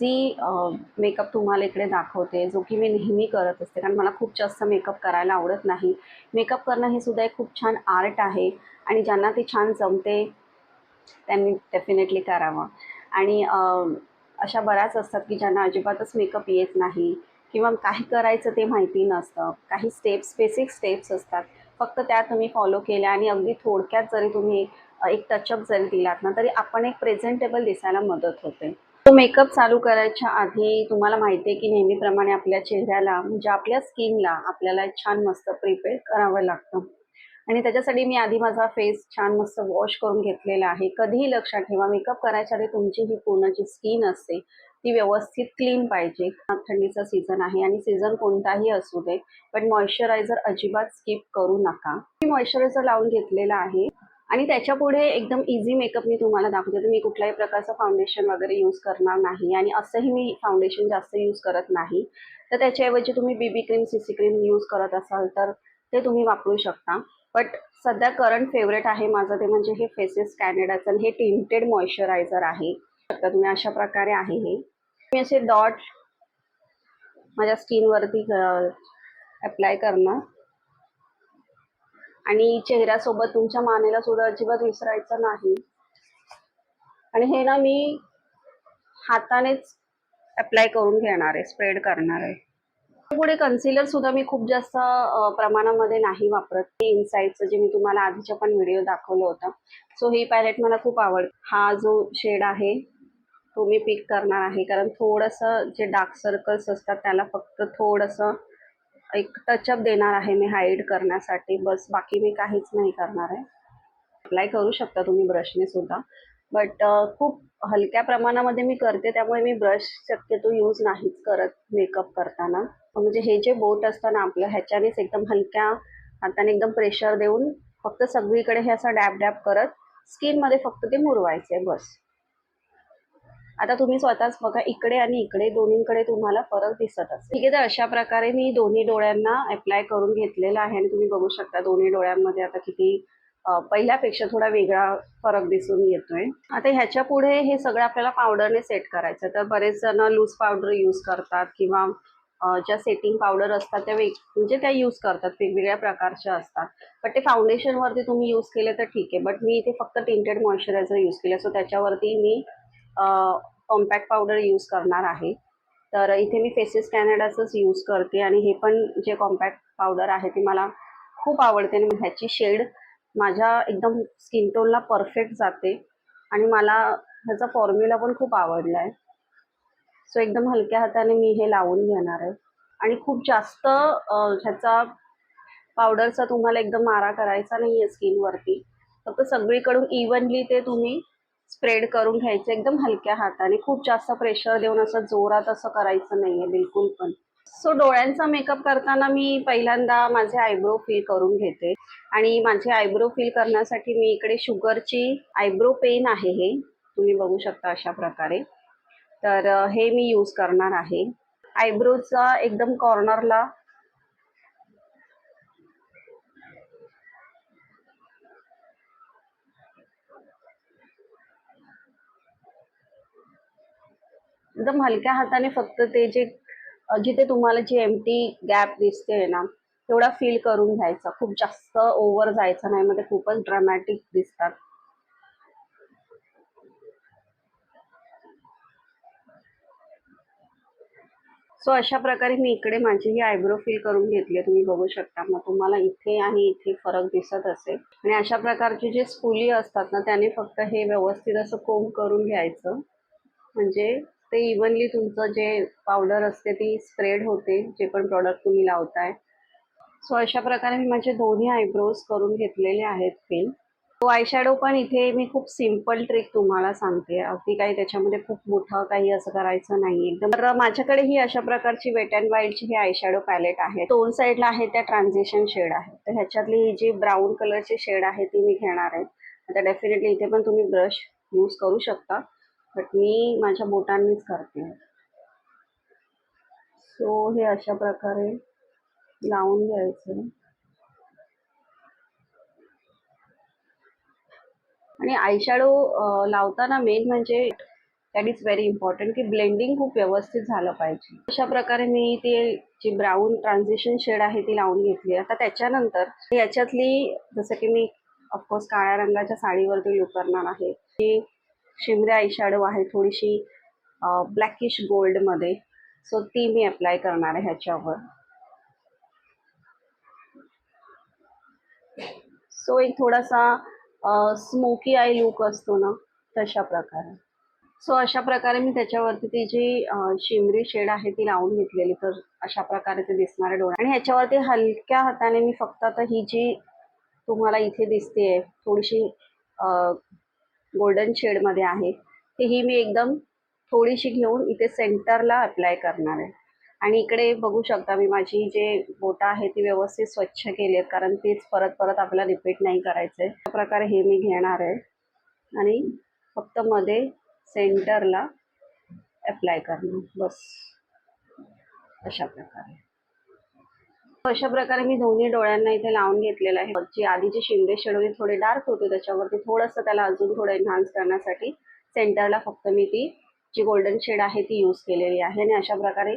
Easy makeup तुम्हाला इकडे दाखवते जो की मी नेहमी करत असते. कारण मला खूप जास्त मेकअप करायला आवडत नाही. मेकअप करणं हे सुद्धा एक खूप छान आर्ट आहे. आणि ज्यांना ते छान जमते त्यांनी डेफिनेटली करावं. आणि अशा बऱ्याच असतात की ज्यांना अजिबातच मेकअप येत नाही. किंवा काही करायचं ते माहिती नसतं. काही स्टेप्स बेसिक स्टेप्स असतात. फक्त त्या तुम्ही फॉलो केल्या आणि अगदी थोडक्यात जरी तुम्ही एक टचअप जरी दिलात ना तरी आपण एक प्रेझेंटेबल दिसायला मदत होते. तो मेकअप चालू करायच्या आधी तुम्हाला माहिती आहे की नेहमीप्रमाणे आपल्या चेहऱ्याला म्हणजे आपल्या स्किनला आपल्याला एक छान मस्त प्रिपेअर करावं लागतं. आणि त्याच्यासाठी मी आधी माझा फेस छान मस्त वॉश करून घेतलेला आहे. कधीही लक्षात ठेवा मेकअप करायच्या आधी तुमची ही पूर्ण जी स्किन असते ती व्यवस्थित क्लीन पाहिजे. थंडीचा सीझन आहे आणि सीझन कोणताही असू दे पण मॉइश्चरायझर अजिबात स्किप करू नका. मी मॉइश्चरायझर लावून घेतलेला आहे. आणि त्याच्या पुढे एकदम इझी मेकअप मी तुम्हाला दाखवते. तर मी कुठल्याही प्रकारचं फाउंडेशन वगैरे यूज करणार नाही आणि असंही मी फाउंडेशन जास्त यूज करत नाही. तर त्याच्याऐवजी तुम्ही BB cream C C cream use करत असाल तर ते तुम्ही वापरू शकता. बट सध्या करंट फेवरेट आहे माझं ते म्हणजे हे फेसेस कॅनेडाचं हे टिंटेड मॉइश्चरायझर आहे. तर तुम्ही अशा प्रकारे आहे हे. मी असे डॉट माझ्या स्किनवरती अप्लाय करणार. आणि चेहऱ्यासोबत तुमच्या मानेला सुद्धा अजिबात विसरायचं नाही. आणि हे ना मी हातानेच अप्लाय करून घेणार आहे स्प्रेड करणार आहे. पुढे कन्सिलर सुद्धा मी खूप जास्त प्रमाणामध्ये नाही वापरत. ते इनसाईडचं जे मी तुम्हाला आधीच्या पण व्हिडिओ दाखवलं होतं. सो ही पॅलेट मला खूप आवड हा जो शेड आहे तो मी पिक करणार आहे. कारण थोडंसं जे डार्क सर्कल्स असतात त्याला फक्त थोडंसं एक टचअप देणार आहे मी हाईड करण्यासाठी. बस बाकी मी काहीच नाही करणार आहे. अप्लाय करू शकता तुम्ही ब्रशने सुद्धा. बट खूप हलक्या प्रमाणामध्ये मी करते त्यामुळे मी ब्रश शक्यतो यूज नाहीच करत मेकअप करताना. म्हणजे हे जे बोट असतं ना आपलं ह्याच्यानेच एकदम हलक्या हाताने एकदम प्रेशर देऊन फक्त सगळीकडे हे असं डॅप डॅप करत स्किनमध्ये फक्त ते मुरवायचं आहे बस. आता तुम्ही स्वतःच बघा इकडे आणि इकडे दोन्हीकडे तुम्हाला फरक दिसत असेल. ठीक आहे तर अशा प्रकारे मी दोन्ही डोळ्यांना अप्लाय करून घेतलेला आहे आणि तुम्ही बघू शकता दोन्ही डोळ्यांमध्ये आता किती पहिल्यापेक्षा थोडा वेगळा फरक दिसून येतोय. आता ह्याच्या पुढे हे सगळं आपल्याला पावडरने सेट करायचं तर बरेच जण लूज पावडर यूज करतात किंवा ज्या सेटिंग पावडर असतात त्या वेग म्हणजे त्या यूज करतात वेगवेगळ्या प्रकारच्या असतात. पण ते फाउंडेशनवरती तुम्ही यूज केले तर ठीक आहे. बट मी इथे फक्त टिंटेड मॉइश्चरायझर यूज केलं सो त्याच्यावरती मी कॉम्पॅक्ट पावडर यूज करणार आहे. तर इथे मी फेसेस कॅनडाचंच यूज करते आणि हे पण जे कॉम्पॅक्ट पावडर आहे ते मला खूप आवडते आणि ह्याची शेड माझ्या एकदम स्किन टोनला परफेक्ट जाते आणि मला ह्याचा फॉर्म्युला पण खूप आवडला आहे सो एकदम हलक्या हाताने मी हे लावून घेणार आहे. आणि खूप जास्त ह्याचा पावडरचा तुम्हाला एकदम मारा करायचा नाही आहे स्किनवरती फक्त सगळीकडून इव्हनली ते तुम्ही स्प्रेड करून घ्यायचं एकदम हलक्या हाताने. खूप जास्त प्रेशर देऊन असं जोरात असं करायचं नाही आहे बिलकुल पण. सो डोळ्यांचा मेकअप करताना मी पहिल्यांदा माझे आयब्रो फिल करून घेते. आणि माझे आयब्रो फिल करण्यासाठी मी इकडे शुगरची आयब्रो पेन आहे हे. तुम्ही बघू शकता अशा प्रकारे. तर हे मी यूज करणार आहे. आयब्रोचा एकदम कॉर्नरला एकदम हलक्या हाताने फक्त ते जे जिथे तुम्हाला जी एमटी गॅप दिसते ना तेवढा फील करून घ्यायचा. खूप जास्त ओव्हर जायचं नाही मग ते खूपच ड्रामॅटिक दिसतात. सो अशा प्रकारे मी इकडे माझी ही आयब्रो फिल करून घेतली तुम्ही बघू शकता. मग तुम्हाला इथे आणि इथे फरक दिसत असेल. आणि अशा प्रकारचे जे स्पुली असतात ना त्याने फक्त हे व्यवस्थित असं कोंब करून घ्यायचं. म्हणजे ते इव्हनली तुमचं जे पावडर असते ती स्प्रेड होते जे पण प्रॉडक्ट तुम्ही लावताय. सो अशा प्रकारे मी माझे दोन्ही आयब्रोज करून घेतलेले आहेत फिल तो आयशॅडो पण इथे मी खूप सिंपल ट्रिक तुम्हाला सांगते. अगदी काही त्याच्यामध्ये खूप मोठं काही असं करायचं नाही एकदम तर माझ्याकडे ही अशा प्रकारची वेट अँड वाईल्डची ही आयशॅडो पॅलेट आहे. दोन साईडला आहे त्या ट्रान्झिशन शेड आहे. तर ह्याच्यातली ही जी ब्राऊन कलरची शेड आहे ती मी घेणार आहे. आता डेफिनेटली इथे पण तुम्ही ब्रश यूज करू शकता. बट मी माझ्या बोटांनीच करते. सो हे अशा प्रकारे लावून घ्यायचं. आणि आयशॅडो लावताना मेन म्हणजे दॅट इज व्हेरी इम्पॉर्टंट की ब्लेंडिंग खूप व्यवस्थित झालं पाहिजे. अशा प्रकारे मी ते जी ब्राऊन ट्रान्झिशन शेड आहे ती लावून घेतली आता त्याच्यानंतर याच्यातली जसं की मी ऑफकोर्स काळ्या रंगाच्या साडीवरती लुक करणार आहे. ती शिमरे आय शॅडो आहे थोडीशी ब्लॅकिश गोल्डमध्ये सो ती मी अप्लाय करणार आहे ह्याच्यावर. सो एक थोडासा स्मोकी आय लुक असतो ना तशा प्रकारे. सो अशा प्रकारे मी त्याच्यावरती ती जी शिमरी शेड आहे ती लावून घेतलेली तर अशा प्रकारे ते दिसणारे डोळे आणि ह्याच्यावरती हलक्या हाताने मी फक्त आता ही जी तुम्हाला इथे दिसते थोडीशी गोल्डन शेडमध्ये आहे. ती ही मी एकदम थोडीशी घेऊन इथे सेंटरला अप्लाय करणार आहे. आणि इकडे बघू शकता मी माझी जे बोटं आहे ती व्यवस्थित स्वच्छ केली आहेत कारण तीच परत परत आपल्याला रिपीट नाही करायचं. आहे अशा प्रकारे हे मी घेणार आहे. आणि फक्त मध्ये सेंटरला अप्लाय करणार. बस. अशा प्रकारे. अशा प्रकारे मी दोन्ही डोळ्यांना इथे लावून घेतलेलं आहे. जी आधीची शिंदे शेडोली थोडे डार्क होते त्याच्यावरती थोडंसं त्याला अजून थोडं एन्हान्स करण्यासाठी सेंटरला फक्त मी ती जी गोल्डन शेड आहे ती यूज केलेली आहे आणि अशा प्रकारे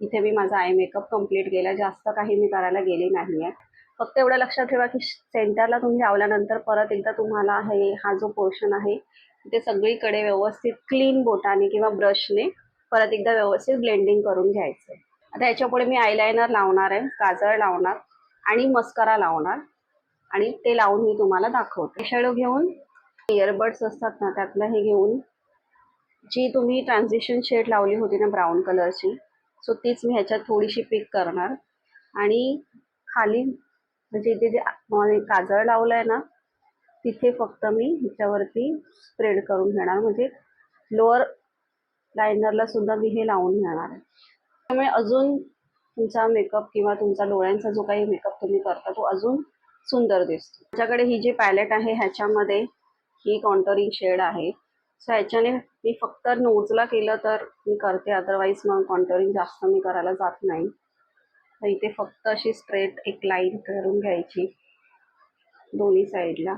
इथे मी माझा आय मेकअप कंप्लीट केला. जास्त काही मी करायला गेली नाही आहे फक्त एवढं लक्षात ठेवा की सेंटरला तुम्ही लावल्यानंतर परत एकदा तुम्हाला हे हा जो पोर्शन आहे ते सगळीकडे व्यवस्थित क्लीन बोटाने किंवा ब्रशने परत एकदा व्यवस्थित ब्लेंडिंग करून घ्यायचं. आता याच्यापुढे मी आयलायनर लावणार आहे काजळ लावणार आणि मस्करा लावणार आणि ते लावून मी तुम्हाला दाखवते. शेडो घेऊन इयरबड्स असतात ना त्यातलं हे घेऊन जी तुम्ही ट्रान्झिशन शेड लावली होती ना ब्राऊन कलरची सो तीच मी ह्याच्यात थोडीशी पिक करणार आणि खाली म्हणजे इथे जे काजळ लावलं आहे ना तिथे फक्त मी ह्याच्यावरती स्प्रेड करून घेणार म्हणजे लोअर लायनरला सुद्धा मी हे लावून घेणार आहे. त्यामुळे अजून तुमचा मेकअप किंवा तुमचा डोळ्यांचा जो काही मेकअप तुम्ही करता तो अजून सुंदर दिसतो. माझ्याकडे ही जी पॅलेट आहे ह्याच्यामध्ये ही कॉन्टरिंग शेड आहे. सो ह्याच्याने मी फक्त नोजला केलं तर मी करते. अदरवाईज मग कॉन्टरिंग जास्त मी करायला जात नाही. तर इथे फक्त अशी स्ट्रेट एक लाईन करून घ्यायची दोन्ही साईडला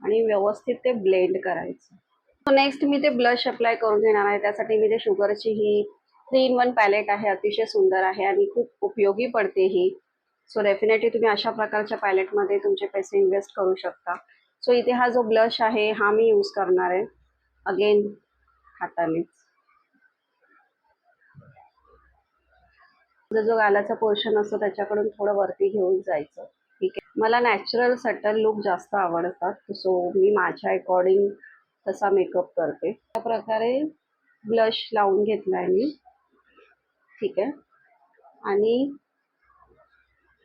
आणि व्यवस्थित ते ब्लेंड करायचं. नेक्स्ट मी ते ब्लश अप्लाय करून घेणार आहे. त्यासाठी मी ते शुगरची ही थ्री इन वन पॅलेट आहे. अतिशय सुंदर आहे आणि खूप उपयोगी पडते ही. सो डेफिनेटली तुम्ही अशा प्रकारच्या पॅलेटमध्ये तुमचे पैसे इन्व्हेस्ट करू शकता. सो इथे हा जो ब्लश आहे हा मी यूज करणार आहे. अगेन हातानेच जो गालाचा पोर्शन असतो त्याच्याकडून थोडं वरती घेऊन जायचं. ठीक आहे? मला नॅचरल सटल लुक जास्त आवडतात. सो मी माझ्या अकॉर्डिंग तसा मेकअप करते. त्या प्रकारे ब्लश लावून घेतला आहे मी. ठीक आहे. आणि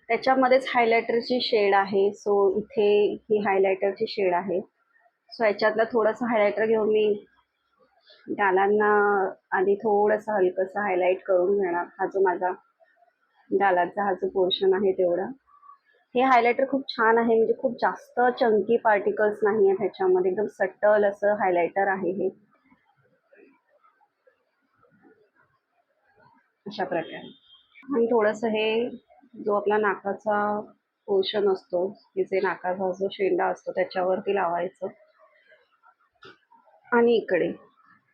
त्याच्यामध्येच हायलायटरची शेड आहे. सो इथे ही हायलायटरची शेड आहे. सो याच्यातलं थोडंसं हायलायटर घेऊन मी गालांना आधी थोडंसं हलकंसं हायलाईट करून घेणार. हा जो माझा गालाचा हा जो पोर्शन आहे तेवढा. हे हायलायटर खूप छान आहे. म्हणजे खूप जास्त चंकी पार्टिकल्स नाही आहेत ह्याच्यामध्ये. एकदम सटल असं हायलायटर आहे हे. अशा प्रकारे. आणि थोडंसं हे जो आपला नाकाचा पोर्शन असतो की जे नाकाचा जो शेंडा असतो त्याच्यावरती लावायचं. आणि इकडे.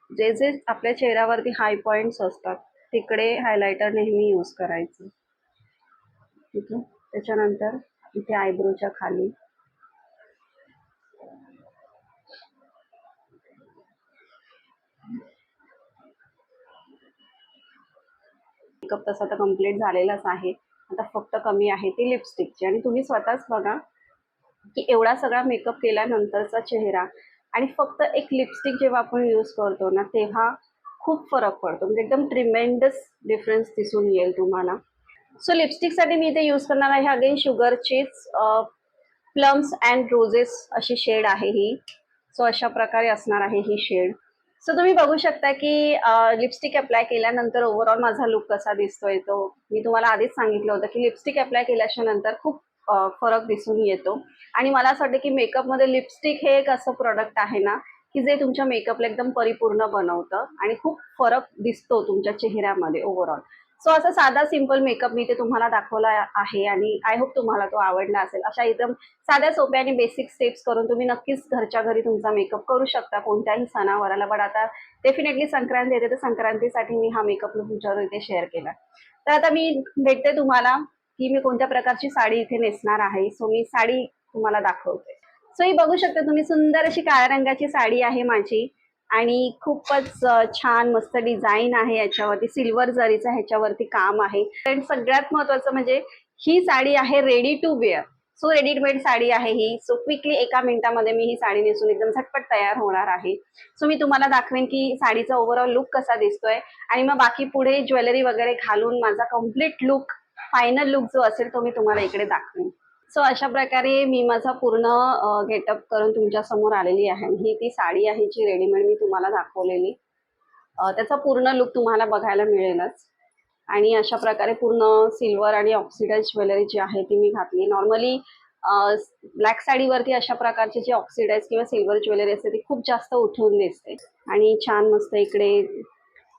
जे जे आपल्या चेहऱ्यावरती हाय पॉईंट्स असतात तिकडे हायलायटर नेहमी यूज करायचं. ठीक आहे? त्याच्यानंतर इथे आयब्रोच्या खाली. मेकअप तसा तर कंप्लीट झालेलाच आहे. आता फक्त कमी आहे ती लिपस्टिकची आणि तुम्ही स्वतःच बघा की एवढा सगळा मेकअप केल्यानंतरचा चेहरा आणि फक्त एक लिपस्टिक जेव्हा आपण यूज करतो ना तेव्हा खूप फरक पडतो. म्हणजे एकदम ट्रिमेंडस डिफरन्स दिसून येईल तुम्हाला. सो लिपस्टिकसाठी मी इथे यूज करणार आहे. अगेन शुगरचीच प्लम्स अँड रोजेस अशी शेड आहे ही. सो अशा प्रकारे असणार आहे ही शेड सो तुम्ही बघू शकता की uh, लिपस्टिक अप्लाय केल्यानंतर ओव्हरऑल माझा लुक कसा दिसतोय तो. मी तुम्हाला आधीच सांगितलं होतं की लिपस्टिक अप्लाय केल्याच्यानंतर खूप uh, फरक दिसून येतो. आणि मला असं वाटतं की मेकअपमध्ये लिपस्टिक हे एक असं प्रोडक्ट आहे ना की जे तुमच्या मेकअपला एकदम परिपूर्ण बनवतं आणि खूप फरक दिसतो तुमच्या चेहऱ्यामध्ये ओव्हरऑल सो असा साधा सिंपल मेकअप मी ते तुम्हाला दाखवला आहे आणि आय होप तुम्हाला तो आवडला असेल. अशा एकदम साध्या सोप्या आणि बेसिक स्टेप्स करून तुम्ही नक्कीच घरच्या घरी तुमचा मेकअप करू शकता कोणत्याही सणावाराला. पण आता डेफिनेटली संक्रांती येते तर संक्रांतीसाठी मी हा मेकअप लुक तुमच्यावर इथे शेअर केला. तर आता मी भेटते तुम्हाला की मी कोणत्या प्रकारची साडी इथे नेसणार आहे. सो मी साडी तुम्हाला दाखवते. सो ही बघू शकता तुम्ही सुंदर अशी काळ्या रंगाची साडी आहे माझी. आणि खूपच छान मस्त डिझाईन आहे याच्यावरती. सिल्वर जरीचं ह्याच्यावरती काम आहे. आणि सगळ्यात महत्वाचं म्हणजे ही साडी आहे ready to wear so readymade sari आहे ही. सो क्विकली एका मिनिटामध्ये मी ही साडी नेसून एकदम झटपट तयार होणार आहे. सो मी तुम्हाला दाखवेन की साडीचा ओव्हरऑल लुक कसा दिसतोय. आणि मग बाकी पुढे ज्वेलरी वगैरे घालून माझा कंप्लीट लुक फायनल लुक जो असेल तो मी तुम्हाला इकडे दाखवेन. सो अशा प्रकारे मी माझा पूर्ण गेटअप करून तुमच्यासमोर आलेली आहे. ही ती साडी आहे जी रेडीमेड मी तुम्हाला दाखवलेली. त्याचा पूर्ण लुक तुम्हाला बघायला मिळेलच. आणि अशा प्रकारे पूर्ण सिल्वर आणि ऑक्सिडाइज ज्वेलरी जी आहे ती मी घातली. नॉर्मली ब्लॅक साडीवरती अशा प्रकारची जी ऑक्सिडाईज किंवा सिल्वर ज्वेलरी असते ती खूप जास्त उठून दिसते. आणि छान मस्त इकडे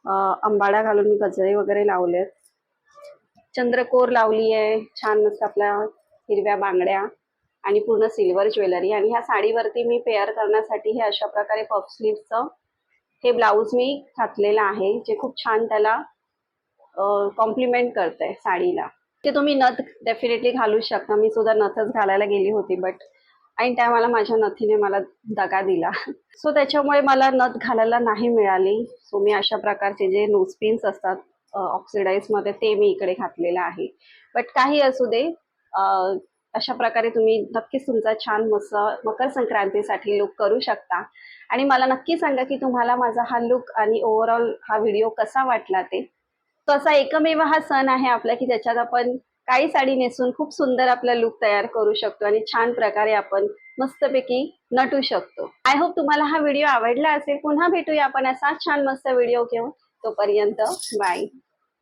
अंबाडा घालून मी गजरे वगैरे लावलेत. चंद्रकोर लावली आहे छान मस्त आपल्या हिरव्या बांगड्या आणि पूर्ण सिल्वर ज्वेलरी. आणि ह्या साडीवरती मी पेअर करण्यासाठी हे अशा प्रकारे पफ स्लीव्हचं हे ब्लाऊज मी घातलेलं आहे जे खूप छान त्याला कॉम्प्लिमेंट करतंय साडीला. ते तुम्ही नथ डेफिनेटली घालू शकता. मी सुद्धा नथच घालायला गेली होती बट आणि त्यावेळेला माझ्या नथीने मला दगा दिला. सो त्याच्यामुळे मला नथ घालायला नाही मिळाली. सो मी अशा प्रकारचे जे नोजपिन्स असतात ऑक्सिडाईजमध्ये ते मी इकडे घातलेलं आहे. बट काही असू दे अशा प्रकारे तुम्ही नक्कीच तुमचा छान मस्त मकर संक्रांतीसाठी लुक करू शकता. आणि मला नक्की सांगा की तुम्हाला माझा हा लुक आणि ओव्हरऑल हा व्हिडिओ कसा वाटला ते? तो असा एकमेव हा सण आहे आपला की त्याच्यात आपण काही साडी नेसून खूप सुंदर आपला लुक तयार करू शकतो आणि छान प्रकारे आपण मस्तपैकी नटू शकतो. आय होप तुम्हाला हा व्हिडिओ आवडला असेल. पुन्हा भेटूया आपण असा छान मस्त व्हिडिओ घेऊन. तोपर्यंत बाय